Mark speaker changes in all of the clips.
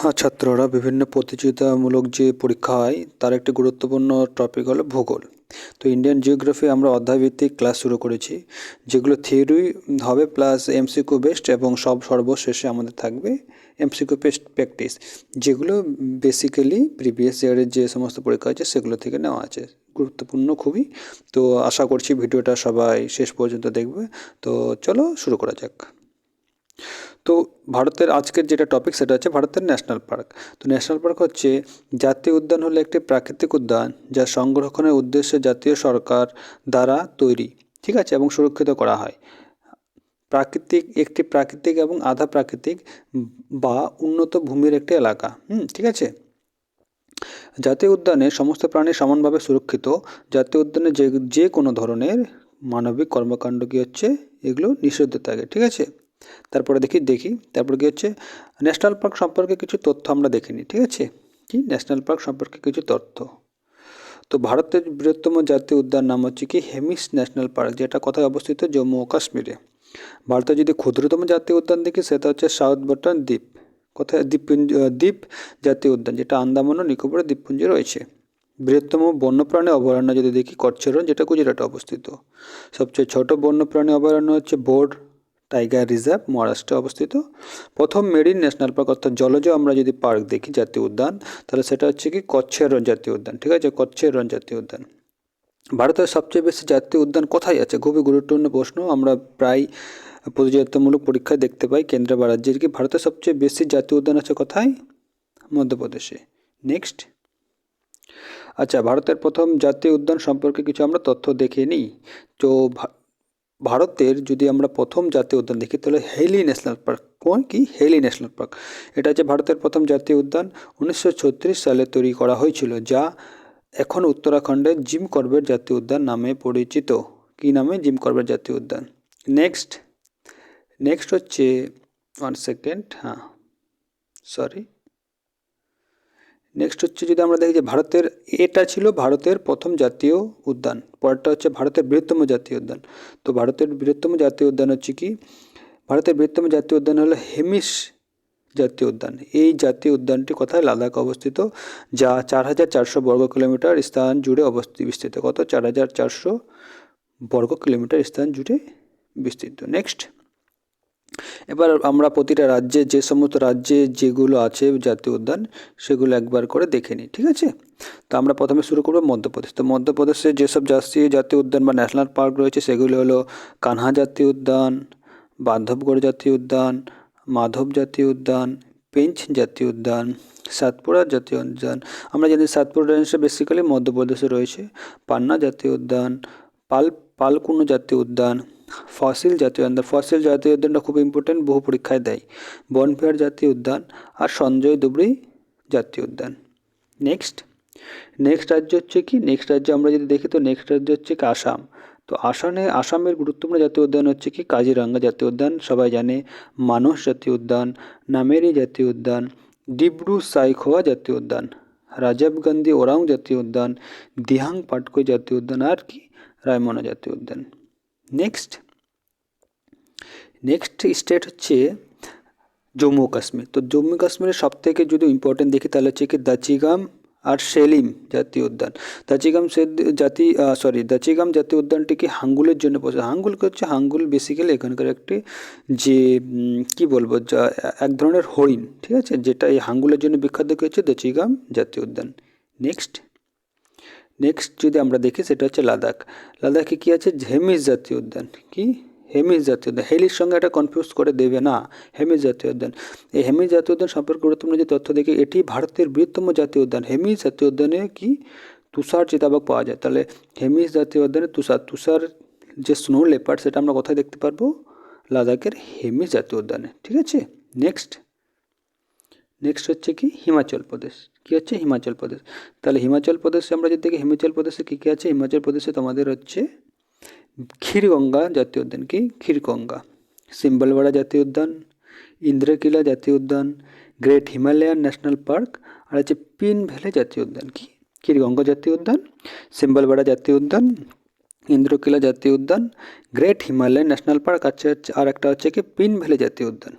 Speaker 1: হ্যাঁ ছাত্ররা বিভিন্ন প্রতিযোগিতামূলক যে পরীক্ষা হয়, তার একটি গুরুত্বপূর্ণ টপিক হলো ভূগোল। তো ইন্ডিয়ান জিওগ্রাফি আমরা অধ্যায়ভিত্তিক ক্লাস শুরু করেছি, যেগুলো থিওরি হবে প্লাস এমসিকিউ বেস্ট এবং সব সর্বশেষে আমাদের থাকবে এমসিকিউ বেস্ট প্র্যাকটিস যেগুলো বেসিক্যালি প্রিভিয়াস ইয়ারের যে সমস্ত পরীক্ষা আছে সেগুলো থেকে নেওয়া আছে। গুরুত্বপূর্ণ খুবই। তো আশা করছি ভিডিওটা সবাই শেষ পর্যন্ত দেখবে। তো চলো শুরু করা যাক। তো ভারতের আজকের যেটা টপিক সেটা হচ্ছে ভারতের ন্যাশনাল পার্ক তো ন্যাশনাল পার্ক হচ্ছে জাতীয় উদ্যান হলো একটি প্রাকৃতিক উদ্যান যা সংরক্ষণের উদ্দেশ্যে জাতীয় সরকার দ্বারা তৈরি, ঠিক আছে, এবং সুরক্ষিত করা হয়। প্রাকৃতিক, একটি প্রাকৃতিক এবং আধা প্রাকৃতিক বা উন্নত ভূমির একটি এলাকা, হুম, ঠিক আছে? জাতীয় উদ্যানে সমস্ত প্রাণী সমানভাবে সুরক্ষিত। জাতীয় উদ্যানে যে যে কোনো ধরনের মানবিক কর্মকাণ্ড কী হচ্ছে? এগুলো নিষিদ্ধ থাকে, ঠিক আছে? তারপরে দেখি দেখি। তারপরে কি হচ্ছে? ন্যাশনাল পার্ক সম্পর্কে কিছু তথ্য আমরা দেখিনি, ঠিক আছে? কি? ন্যাশনাল পার্ক সম্পর্কে কিছু তথ্য। তো ভারতের বৃহত্তম জাতীয় উদ্যান নাম হচ্ছে কি? হেমিস ন্যাশনাল পার্ক যেটা কোথায় অবস্থিত? জম্মু ও কাশ্মীরে। ভারতের যদি ক্ষুদ্রতম জাতীয় উদ্যান দেখি, সেটা হচ্ছে সাউথ বটন দ্বীপ কোথায়? দ্বীপপুঞ্জ দ্বীপ জাতীয় উদ্যান, যেটা আন্দামান ও নিকোবর দ্বীপপুঞ্জে রয়েছে। বৃহত্তম বন্যপ্রাণী অভয়ারণ্য যদি দেখি, কচ্ছরণ, যেটা গুজরাটে অবস্থিত। সবচেয়ে ছোট বন্যপ্রাণী অভয়ারণ্য হচ্ছে বোর্ড টাইগার রিজার্ভ মহারাষ্ট্রে অবস্থিত। প্রথম মেরিন ন্যাশনাল পার্ক অর্থাৎ জলজ আমরা যদি পার্ক দেখি জাতীয় উদ্যান, তাহলে সেটা হচ্ছে কি কচ্ছের রন জাতীয় উদ্যান, ঠিক আছে? কচ্ছের রন জাতীয় উদ্যান। ভারতের সবচেয়ে বেশি জাতীয় উদ্যান কোথায় আছে? খুবই গুরুত্বপূর্ণ প্রশ্ন। আমরা প্রায় প্রতিযোগিতামূলক পরীক্ষায় দেখতে পাই কেন্দ্র বা রাজ্যের কি ভারতের সবচেয়ে বেশি জাতীয় উদ্যান আছে কোথায়? মধ্যপ্রদেশে। নেক্সট আচ্ছা ভারতের প্রথম জাতীয় উদ্যান সম্পর্কে কিছু আমরা তথ্য দেখে নিই। তো ভারতের যদি আমরা প্রথম জাতীয় উদ্যান দেখি, তাহলে হেলি ন্যাশনাল পার্ক। কোন কি? হেলি ন্যাশনাল পার্ক। এটা হচ্ছে ভারতের প্রথম জাতীয় উদ্যান। উনিশশো ছত্রিশ সালে তৈরি করা হয়েছিল, যা এখন উত্তরাখণ্ডের জিম করবেট জাতীয় উদ্যান নামে পরিচিত। কি নামে? জিম করবেট জাতীয় উদ্যান। নেক্সট নেক্সট হচ্ছে ওয়ান সেকেন্ড হ্যাঁ সরি নেক্সট হচ্ছে যদি আমরা দেখি যে ভারতের, এটা ছিল ভারতের প্রথম জাতীয় উদ্যান, পরেরটা হচ্ছে ভারতের বৃহত্তম জাতীয় উদ্যান। তো ভারতের বৃহত্তম জাতীয় উদ্যান হচ্ছে কি? ভারতের বৃহত্তম জাতীয় উদ্যান হলো হেমিস জাতীয় উদ্যান। এই জাতীয় উদ্যানটি কোথায় লাদাখ অবস্থিত, যা চার হাজার চারশো বর্গ কিলোমিটার স্থান জুড়ে অবস্থিত বিস্তৃত। কত? চার হাজার চারশো বর্গ কিলোমিটার স্থান জুড়ে বিস্তৃত। নেক্সট এবার আমরা প্রতিটা রাজ্যে যে সমস্ত রাজ্যে যেগুলো আছে জাতীয় উদ্যান, সেগুলো একবার করে দেখে নিই, ঠিক আছে? তো আমরা প্রথমে শুরু করব মধ্যপ্রদেশ। তো মধ্যপ্রদেশে যেসব জাতীয় জাতীয় উদ্যান বা ন্যাশনাল পার্ক রয়েছে, সেগুলো হলো কানহা জাতীয় উদ্যান, বান্ধবগড় জাতীয় উদ্যান, মাধব জাতীয় উদ্যান, পেঞ্চ জাতীয় উদ্যান, সাতপুরা জাতীয় উদ্যান। আমরা জানি সাতপুরা রেঞ্জটা বেসিক্যালি মধ্যপ্রদেশে রয়েছে পান্না জাতীয় উদ্যান, পাল, পালকুনো জাতীয় উদ্যান ফসিল জাতীয় উদ্যান ফসিল জাতীয় উদ্যানটা খুব ইম্পর্টেন্ট বহু পরীক্ষায় দেয়। বনফেয়ার জাতীয় উদ্যান আর সঞ্জয় দুবরি জাতীয় উদ্যান। নেক্সট নেক্সট রাজ্য হচ্ছে কি? নেক্সট রাজ্য আমরা যদি দেখি, তো নেক্সট রাজ্য হচ্ছে কি? আসাম। তো আসামে, আসামের গুরুত্বপূর্ণ জাতীয় উদ্যান হচ্ছে কি? কাজিরাঙ্গা জাতীয় উদ্যান, সবাই জানে। মানস জাতীয় উদ্যান, নামেরি জাতীয় উদ্যান, ডিব্রু সাইখোয়া জাতীয় উদ্যান, রাজীব গান্ধী ওরাং জাতীয় উদ্যান, দিহাং পাটকই জাতীয় উদ্যান, আর কি? রায়মনা জাতীয় উদ্যান। নেক্সট নেক্সট স্টেট হচ্ছে জম্মু কাশ্মীর। তো জম্মু কাশ্মীরের সব থেকে যদি ইম্পর্টেন্ট দেখি, তাহলে হচ্ছে কি দাচিগাম আর সেলিম জাতীয় উদ্যান। দাচিগাম জাতি সরি দাচিগাম জাতীয় উদ্যানটি কি হাঙ্গুলের জন্য প্রসিদ্ধ হাঙ্গুল হচ্ছে হাঙ্গুল বেসিক্যালি এখানকার একটি যে কি বলব, যা, এক ধরনের হরিণ, ঠিক আছে? যেটা এই হাঙ্গুলের জন্য বিখ্যাত হচ্ছে? দাচিগাম জাতীয় উদ্যান। নেক্সট নেক্সট যদি আমরা দেখি সেটা হচ্ছে লাদাখ। লাদাখে কী আছে? হেমিস জাতীয় উদ্যান। কি? হেমিস জাতীয় উদ্যান। হেলির সঙ্গে এটা কনফিউজ করে দেবে না। হেমিস জাতীয় উদ্যান। এই হেমিস জাতীয় উদ্যান সম্পর্কে গুরুত্বপূর্ণ যে তথ্য দেখি, এটি ভারতের বৃহত্তম জাতীয় উদ্যান। হেমিস জাতীয় উদ্যানে কি? তুষার চিতাবাঘ পাওয়া যায়। তাহলে হেমিস জাতীয় উদ্যানে তুষার তুষার যে স্নো লেপার্ড সেটা আমরা কোথায় দেখতে পারব? লাদাখের হেমিস জাতীয় উদ্যানে। ঠিক আছে? নেক্সট নেক্সট হচ্ছে কি? হিমাচল প্রদেশ। কী হচ্ছে? হিমাচল প্রদেশ। তাহলে হিমাচল প্রদেশে আমরা যদি দেখি, হিমাচল প্রদেশে কী কী আছে? হিমাচল প্রদেশে তোমাদের হচ্ছে ক্ষীরগঙ্গা জাতীয় উদ্যান। কি? ক্ষীরগঙ্গা। সিম্বলবাড়া জাতীয় উদ্যান, ইন্দ্রকিলা জাতীয় উদ্যান, গ্রেট হিমালয়ান ন্যাশনাল পার্ক, আর হচ্ছে পিন ভ্যালি জাতীয় উদ্যান। কি? ক্ষীরগঙ্গা জাতীয় উদ্যান, সিম্বলবাড়া জাতীয় উদ্যান, ইন্দ্রকিলা জাতীয় উদ্যান, গ্রেট হিমালয়ান ন্যাশনাল পার্ক, আছে আর একটা হচ্ছে কি? পিন ভ্যালি জাতীয় উদ্যান।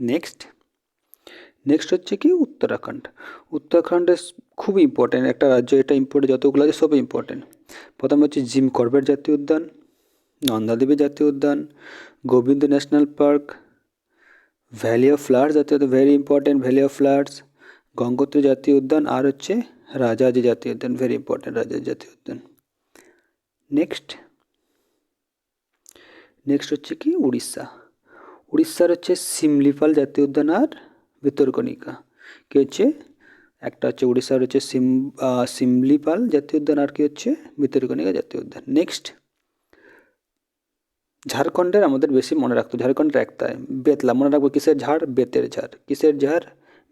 Speaker 1: নেক্সট নেক্সট হচ্ছে কি উত্তরাখণ্ড। উত্তরাখণ্ডে খুব ইম্পর্টেন্ট একটা রাজ্য, এটা ইম্পর্টেন্ট যতগুলো আছে সব ইম্পর্টেন্ট প্রথম হচ্ছে জিম করবেট জাতীয় উদ্যান, নন্দাদেবী জাতীয় উদ্যান, Gobind national park valley of flowers জাতীয় উদ্যান very important valley of flowers Gangotri জাতীয় উদ্যান আর হচ্ছে রাজাজি জাতীয় উদ্যান ভেরি ইম্পর্টেন্ট রাজাজি জাতীয় উদ্যান। নেক্সট নেক্সট হচ্ছে কি উড়িষ্যা। উড়িষ্যার হচ্ছে সিমলিপাল জাতীয় উদ্যান আর ভিতরকণিকা কি হচ্ছে একটা হচ্ছে উড়িষ্যার হচ্ছে সিম সিমলিপাল জাতীয় উদ্যান আর কি হচ্ছে ভিতরকণিকা জাতীয় উদ্যান। নেক্সট ঝাড়খণ্ডের আমাদের বেশি মনে রাখতো ঝাড়খণ্ডের একটাই বেতলা, মনে রাখব কিসের ঝাড়? বেতের ঝাড়। কিসের ঝাড়?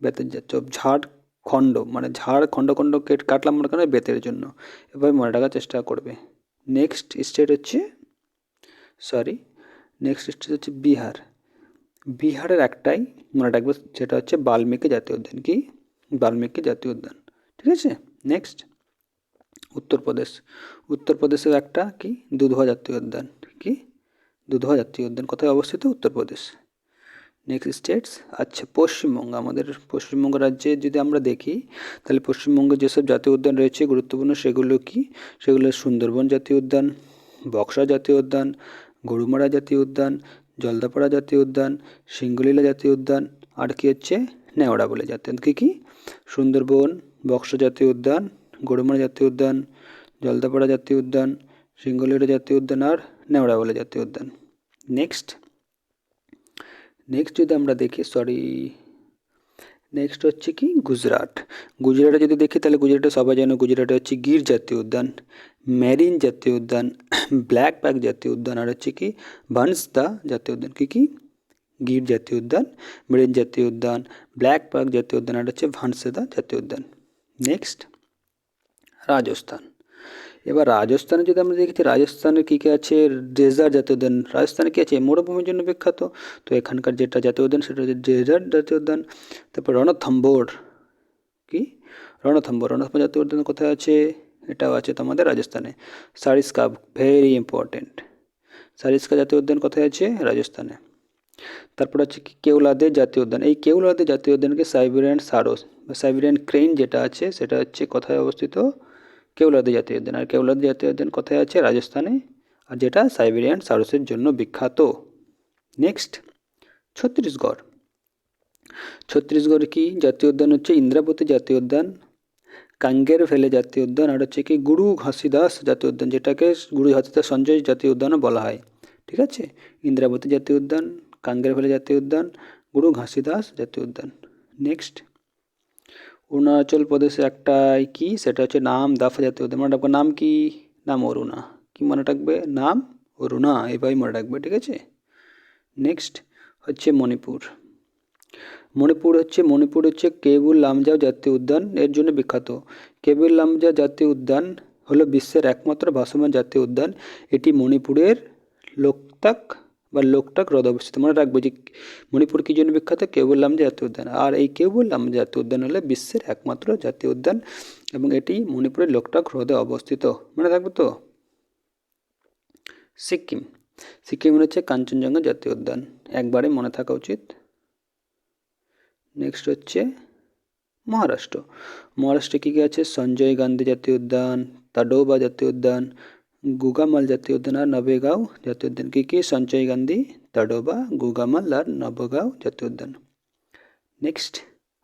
Speaker 1: বেতের ঝাড়। তো ঝাড় খণ্ড মানে ঝাড় খণ্ড খণ্ড কেট কাটলাম মনে করেন বেতের জন্য। এভাবে মনে রাখার চেষ্টা করবে। নেক্সট স্টেট হচ্ছে সরি নেক্সট স্টেট হচ্ছে বিহার। বিহারের একটাই মনে রাখবে সেটা হচ্ছে বাল্মীকি জাতীয় উদ্যান। কি? বাল্মীকি জাতীয় উদ্যান। ঠিক আছে? নেক্সট উত্তরপ্রদেশ। উত্তরপ্রদেশের একটা কি? দুধওয়া জাতীয় উদ্যান। কি? দুধওয়া জাতীয় উদ্যান। কোথায় অবস্থিত? উত্তরপ্রদেশ। নেক্সট স্টেটস আচ্ছা পশ্চিমবঙ্গ। আমাদের পশ্চিমবঙ্গ রাজ্যে যদি আমরা দেখি, তাহলে পশ্চিমবঙ্গে যেসব জাতীয় উদ্যান রয়েছে গুরুত্বপূর্ণ, সেগুলো কি? সেগুলো সুন্দরবন জাতীয় উদ্যান, বক্সা জাতীয় উদ্যান, গরুমারা জাতীয় উদ্যান জলদাপাড়া জাতীয় উদ্যান, সিঙ্গলীলা জাতীয় উদ্যান, আর কি হচ্ছে? নেওড়া বলে জাতীয় কী কী? সুন্দরবন, বক্সা জাতীয় উদ্যান, গরুমারা জাতীয় উদ্যান, জলদাপাড়া জাতীয় উদ্যান, সিঙ্গলীলা জাতীয় উদ্যান, আর নেওড়া বলে জাতীয় উদ্যান। নেক্সট। নেক্সট যদি আমরা দেখি, সরি, নেক্সট হচ্ছে কি? গুজরাট। গুজরাটে যদি দেখি, তাহলে গুজরাটে সবাই জানো গুজরাটে হচ্ছে গির জাতীয় উদ্যান। মেরিন জাতীয় উদ্যান, ব্ল্যাক প্যাক জাতীয় উদ্যান, আর হচ্ছে কি বানসদা জাতীয় উদ্যান, কী কী? গির জাতীয় উদ্যান, মেরিন জাতীয় উদ্যান, ব্ল্যাক পার্ক জাতীয় উদ্যান, আর হচ্ছে ভানসেদা জাতীয় উদ্যান। নেক্সট রাজস্থান। এবার রাজস্থানে যদি আমরা দেখি, রাজস্থানে কী কী আছে? ডেজার্ট জাতীয় উদ্যান। রাজস্থানে কী আছে? মরুভূমির জন্য বিখ্যাত। তো এখানকার যেটা জাতীয় উদ্যান, সেটা হচ্ছে ডেজার্ট জাতীয় উদ্যান। তারপর রণথম্বোর কি? রণথম্বোর রণথম্বোর জাতীয় উদ্যান কোথায় আছে? এটাও আছে তোমাদের রাজস্থানে। সারিস্কা ভেরি ইম্পর্টেন্ট সারিস্কা জাতীয় উদ্যান কোথায় আছে? রাজস্থানে। তারপর হচ্ছে কি? কেওলাদে জাতীয় উদ্যান। এই কেওলাদে জাতীয় উদ্যানকে সাইবেরিয়ান সারস বা সাইবেরিয়ান ক্রেন যেটা আছে, সেটা হচ্ছে কোথায় অবস্থিত? কেওলাদে জাতীয় উদ্যান। আর কেওলাদে জাতীয় উদ্যান কোথায় আছে? রাজস্থানে। আর যেটা সাইবেরিয়ান সারসের জন্য বিখ্যাত। নেক্সট ছত্তিশগড়। ছত্তিশগড় কি জাতীয় উদ্যান হচ্ছে? ইন্দ্রাবতী জাতীয় উদ্যান। কাঙ্গের ভ্যালি জাতীয় উদ্যান, আর হচ্ছে কি গুরু ঘাসিদাস জাতীয় উদ্যান, যেটাকে গুরু ঘাসিদাস সঞ্জয় জাতীয় উদ্যানও বলা হয়। ঠিক আছে? ইন্দ্রাবতী জাতীয় উদ্যান, কাঙ্গের ভ্যালি জাতীয় উদ্যান, গুরু ঘাসিদাস জাতীয় উদ্যান। নেক্সট অরুণাচল প্রদেশে একটাই কি? সেটা হচ্ছে নাম দাফা জাতীয় উদ্যান। মনে রাখবে নাম কি? নাম অরুণা। কি মনে রাখবে? নাম অরুণা। এভাবেই মনে রাখবে। ঠিক আছে? নেক্সট হচ্ছে মণিপুর। মণিপুর হচ্ছে মণিপুর হচ্ছে কেবুল লামজাও জাতীয় উদ্যান, এর জন্য বিখ্যাত। কেবুল লামজা জাতীয় উদ্যান হলো বিশ্বের একমাত্র ভাসমান জাতীয় উদ্যান। এটি মণিপুরের লোকটাক বা লোকটাক হ্রদে অবস্থিত। মনে রাখব যে মণিপুর কী জন্য বিখ্যাত? কেবুল লামজা জাতীয় উদ্যান। আর এই কেবুল লামজা জাতীয় উদ্যান হলো বিশ্বের একমাত্র জাতীয় উদ্যান এবং এটি মণিপুরের লোকটাক হ্রদে অবস্থিত। মনে থাকবে তো? সিকিম। সিকিম হচ্ছে কাঞ্চনজঙ্ঘা জাতীয় উদ্যান। একবারে মনে থাকা উচিত। নেক্সট হচ্ছে মহারাষ্ট্র। মহারাষ্ট্রে কী কী আছে? সঞ্জয় গান্ধী জাতীয় উদ্যান, তাডোবা জাতীয় উদ্যান, গুগামাল জাতীয় উদ্যান আর নবেগাঁও জাতীয় উদ্যান। কী কী? সঞ্জয় গান্ধী, তাডোবা, গুগামাল আর নবগাঁও জাতীয় উদ্যান। নেক্সট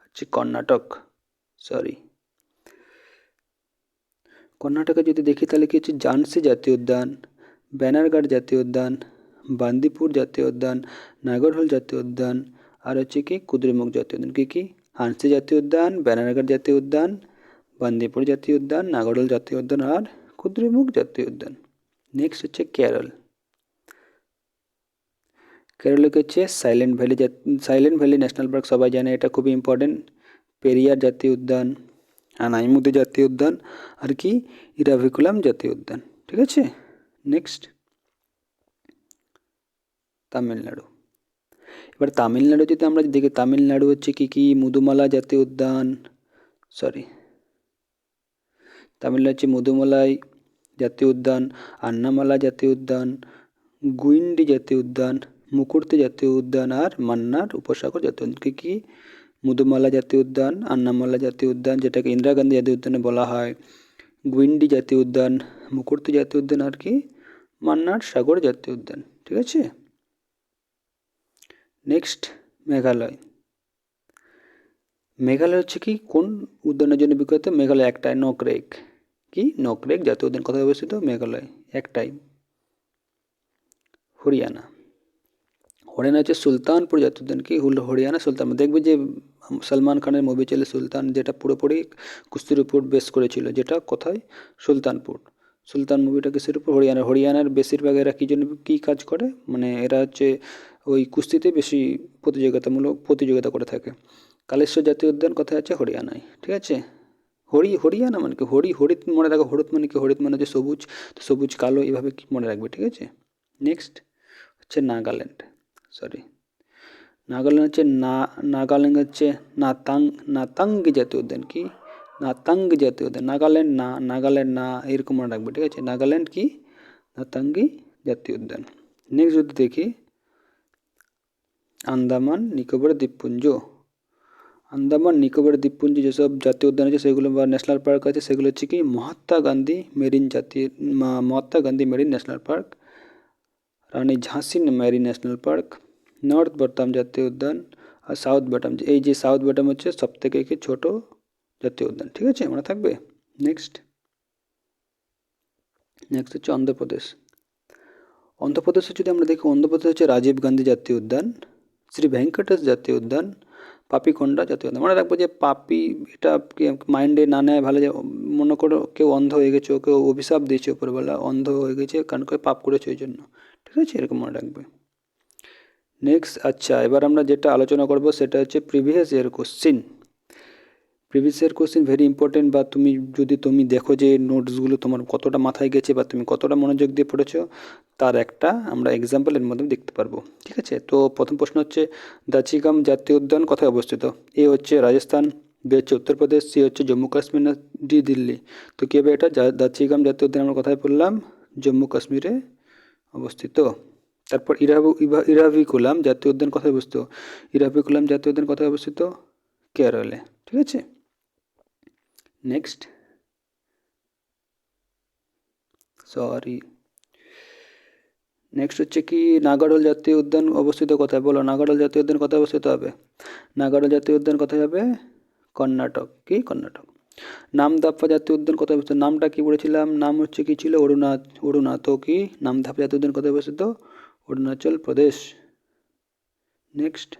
Speaker 1: হচ্ছে কর্ণাটক। সরি কর্ণাটকে যদি দেখি তাহলে কি হচ্ছে? ঝান্সি জাতীয় উদ্যান ব্যানারঘাট জাতীয় উদ্যান, বান্দিপুর জাতীয় উদ্যান, নাগরহোল জাতীয় উদ্যান আর হচ্ছে কি কুদ্রেমুখ জাতীয় উদ্যান। কী কী? হানসি জাতীয় উদ্যান ব্যানারঘাট জাতীয় উদ্যান, বান্দিপুর জাতীয় উদ্যান নাগরহোল জাতীয় উদ্যান আর কুদ্রেমুখ জাতীয় উদ্যান। নেক্সট হচ্ছে কেরল। কেরলকে হচ্ছে silent valley silent valley national park সবাই জানে, এটা খুবই ইম্পর্টেন্ট পেরিয়ার জাতীয় উদ্যান, আনাইমুদি জাতীয় উদ্যান আর কি ইরাভিকুলাম জাতীয় উদ্যান। ঠিক আছে? নেক্সট তামিলনাড়ু। এবার তামিলনাড়ু যদি আমরা দেখি, তামিলনাড়ু হচ্ছে কি কি মুদুমালা জাতীয় উদ্যান? সরি তামিলনাড়ু হচ্ছে মুদুমালাই জাতীয় উদ্যান, আন্নামালা জাতীয় উদ্যান, গুইন্ডি জাতীয় উদ্যান মুকুর্তি জাতীয় উদ্যান আর মান্নার উপসাগর জাতীয় উদ্যান। কী কী? মুদুমালা জাতীয় উদ্যান, আন্নামালা জাতীয় উদ্যান, যেটাকে ইন্দিরা গান্ধী জাতীয় উদ্যানে বলা হয়। গুইন্ডি জাতীয় উদ্যান মুকুর্তি জাতীয় উদ্যান আর কি, মান্নার সাগর জাতীয় উদ্যান। ঠিক আছে? নেক্সট মেঘালয়। মেঘালয় হচ্ছে কি? কোন উদ্যানের জন্য বিখ্যাত? মেঘালয় একটাই নকরেক কি? নকরেক জাতীয় উদ্যান কোথায় অবস্থিত? মেঘালয় একটাই হরিয়ানা। হরিয়ানা হচ্ছে সুলতানপুর জাতীয় উদ্যান। কি? হুল, হরিয়ানা সুলতান দেখবে যে সলমান খানের মুভি ছিল সুলতান, যেটা পুরোপুরি কুস্তির উপর বেস করেছিল। যেটা কোথায়? সুলতানপুর। সুলতান মুভিটা কিসের উপর? হরিয়ানা হরিয়ানার বেশিরভাগ এরা কী জন্য কী কাজ করে? মানে এরা হচ্ছে ওই কুস্তিতে বেশি প্রতিযোগিতামূলক প্রতিযোগিতা করে থাকে। কালেশ্বর জাতীয় উদ্যান কোথায় আছে? হরিয়ানায়, ঠিক আছে? হরি, হরিয়ানা মানে কি? হরি, হরিত মনে রাখো, হরিত মানে কি? হরিত মানে হচ্ছে সবুজ, তো সবুজ, কালো এইভাবে কি মনে রাখবে, ঠিক আছে? নেক্সট হচ্ছে নাগাল্যান্ড সরি নাগাল্যান্ড হচ্ছে না, নাগাল্যান্ড হচ্ছে নাতাং, নাতাঙ্গি জাতীয় উদ্যান কি? নাতাঙ্গ জাতীয় উদ্যান, নাগাল্যান্ড না নাগাল্যান্ড না, এরকম মনে রাখবে, ঠিক আছে? নাগাল্যান্ড কি? নাতাঙ্গি জাতীয় উদ্যান। নেক্সট যদি দেখি আন্দামান, নিকোবর, দ্বীপপুঞ্জ। আন্দামান, নিকোবর, দ্বীপপুঞ্জ যেসব জাতীয় উদ্যান আছে, সেগুলো বা ন্যাশনাল পার্ক আছে, সেগুলো হচ্ছে কি মহাত্মা গান্ধী মেরিন জাতীয় Mahatma Gandhi marine national park, Rani ঝাঁসি marine national park, North Button জাতীয় উদ্যান আর সাউথ বটাম। এই যে সাউথ বটাম হচ্ছে সব থেকে কি ছোটো জাতীয় উদ্যান। ঠিক আছে, মনে থাকবে? নেক্সট। নেক্সট হচ্ছে অন্ধ্রপ্রদেশ। অন্ধ্রপ্রদেশে যদি আমরা দেখি, অন্ধ্রপ্রদেশ হচ্ছে রাজীব গান্ধী জাতীয় উদ্যান। শ্রী ভেঙ্কটেশ জাতীয় উদ্যান পাপিকোন্ডা জাতীয় উদ্যান। মনে রাখব যে পাপি এটা মাইন্ডে না নেয় ভালো যে মনে করো কেউ অন্ধ হয়ে গেছে কেউ অভিশাপ দিয়েছে উপরবেলা, অন্ধ হয়ে গেছে, কারণ কেউ পাপ করেছে ওই জন্য। ঠিক আছে? এরকম মনে রাখবে। নেক্সট আচ্ছা এবার আমরা যেটা আলোচনা করব সেটা হচ্ছে previous year question previous year question very important বা তুমি যদি তুমি দেখো যে নোটসগুলো তোমার কতটা মাথায় গেছে বা তুমি কতটা মনোযোগ দিয়ে পড়েছো, তার একটা আমরা এক্সাম্পলের মাধ্যমে দেখতে পারব। ঠিক আছে? তো প্রথম প্রশ্ন হচ্ছে দাচিগাম জাতীয় উদ্যান কোথায় অবস্থিত? এ হচ্ছে রাজস্থান, বি হচ্ছে উত্তরপ্রদেশ, সি হচ্ছে জম্মু কাশ্মীর না ডি দিল্লি। তো কী হবে এটা? দাচিগাম জাতীয় উদ্যান আমরা কোথায় পড়লাম? জম্মু কাশ্মীরে অবস্থিত। তারপর ইরাবু ইরাভিকুলাম জাতীয় উদ্যান কোথায় অবস্থিত? ইরাভিকুলাম জাতীয় উদ্যান কোথায় অবস্থিত? কেরলে। ঠিক আছে? নেক্সট সরি নেক্সট হচ্ছে কি নাগারোল জাতীয় উদ্যান অবস্থিত কোথায়? বলো নাগারোল জাতীয় উদ্যান কোথায় অবস্থিত হবে? নাগারোল জাতীয় উদ্যান কোথায় হবে? কর্ণাটক। কি? কর্ণাটক। নামদাপ্পা জাতীয় উদ্যান কোথায় অবস্থিত? নামটা কি বলেছিলাম? নাম হচ্ছে কি ছিল অরুণাথ অরুণাথ কি? নামদাপ্পা জাতীয় উদ্যান কোথায় অবস্থিত? অরুণাচল প্রদেশ। নেক্সট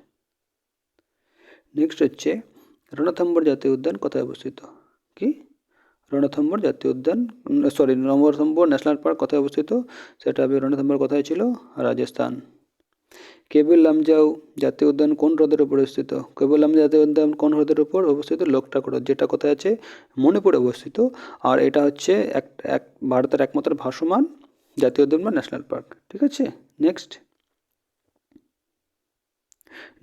Speaker 1: নেক্সট হচ্ছে রণথম্বর জাতীয় উদ্যান কোথায় অবস্থিত? কি? রণথম্বর জাতীয় উদ্যান সরি রণথম্বর ন্যাশনাল পার্ক কোথায় অবস্থিত? সেটা হবে রণথম্বর কোথায় ছিল? রাজস্থান। কেবিল লামজাও জাতীয় উদ্যান কোন হ্রদের উপর অবস্থিত? কেবিল লামজাও জাতীয় উদ্যান কোন হ্রদের উপর অবস্থিত? লোকটাক হ্রদ, যেটা কোথায় আছে? মণিপুরে অবস্থিত। আর এটা হচ্ছে এক এক, ভারতের একমাত্র ভাসমান জাতীয় উদ্যান বা ন্যাশনাল পার্ক ঠিক আছে? নেক্সট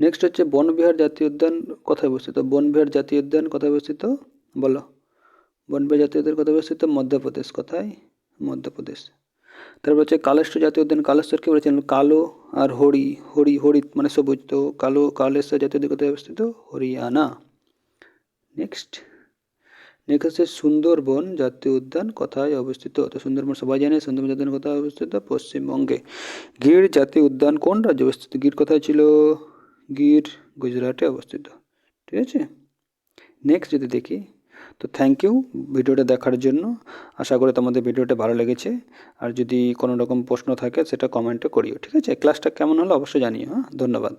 Speaker 1: নেক্সট হচ্ছে বনবিহার জাতীয় উদ্যান কোথায় অবস্থিত? বনবিহার জাতীয় উদ্যান কোথায় অবস্থিত? বলো। বনবিহার জাতীয় উদ্যান কোথায় অবস্থিত মধ্যপ্রদেশ কোথায় মধ্যপ্রদেশ। তারপর হচ্ছে কালেশ্বর জাতীয় উদ্যান, কালেশ্বর কি বলেছেন? কালো আর হরি হরি, হরিত মানে সবুজ। তো কালো, কালেশ্বর জাতীয় উদ্যান কোথায় অবস্থিত হরিয়ানা। নেক্সট নেক্সট হচ্ছে সুন্দরবন জাতীয় উদ্যান কোথায় অবস্থিত। তো সুন্দরবন সবাই জানে, সুন্দরবন জাতীয় উদ্যান কোথায় অবস্থিত পশ্চিমবঙ্গে। গির জাতীয় উদ্যান কোন রাজ্যে অবস্থিত? গির কোথায় ছিল? গির গুজরাটে অবস্থিত। ঠিক আছে? নেক্সট যদি দেখি তো থ্যাংক ইউ ভিডিওটা দেখার জন্য। আশা করি তোমাদের ভিডিওটা ভালো লেগেছে। আর যদি কোনো রকম প্রশ্ন থাকে, সেটা কমেন্টে করিও, ঠিক আছে? ক্লাসটা কেমন হলো অবশ্যই জানিও হ্যাঁ? ধন্যবাদ।